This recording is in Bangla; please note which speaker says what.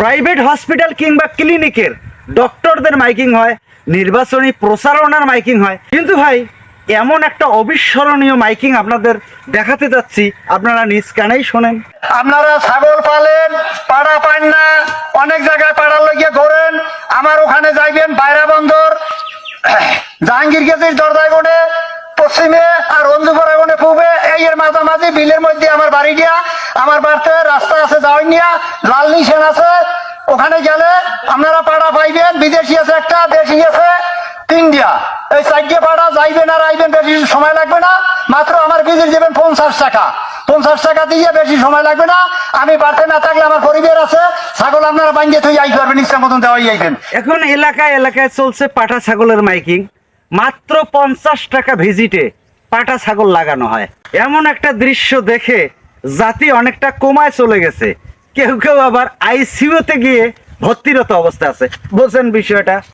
Speaker 1: প্রাইভেট হসপিটাল কিংবা ক্লিনিকের ডক্টরদের মাইকিং হয়, নির্বাচনী প্রচারণার মাইকিং হয়। কিন্তু ভাই, এমন একটা অবিস্মরণীয় মাইকিং আপনাদের দেখাতে যাচ্ছি, আপনারা নিজ কানেই শোনেন।
Speaker 2: আপনারা ছাগল পালেন, পাড়া পান না, অনেক জায়গায় পাড়ার লাগিয়ে ঘোরেন, আমার ওখানে যাইবেন বাইরা বন্দর জাহাঙ্গীর গেজির দরজায় কোণে পশ্চিমে মাঝামাঝি বিলের মধ্যে আমার বাড়ি দিয়া আমার বাড়িতে রাস্তা আছে যাওয়াই নিয়া লাল নিশান আছে, ওখানে গেলে আপনারা পাড়া পাইবেন, বিদেশি আছে একটা, দেশি আছে পঞ্চাশ টাকা। পঞ্চাশ টাকা দিয়ে বেশি সময় লাগবে না। আমি বাড়তে না থাকলে আমার পরিবার আছে, ছাগল আপনারা আইতে পারবেন, ইচ্ছা মতন দেওয়াই আইবেন।
Speaker 1: এখন এলাকায় এলাকায় চলছে পাটা ছাগলের মাইকিং। মাত্র পঞ্চাশ টাকা ভিজিটে। পাটা ছাগল লাগানো হয়। এমন একটা দৃশ্য দেখে জাতি অনেকটা কমায় চলে গেছে। কেউ কেউ আবার আইসিউতে গিয়ে ভর্তিরত অবস্থা আছে। বোঝেন বিষয়টা।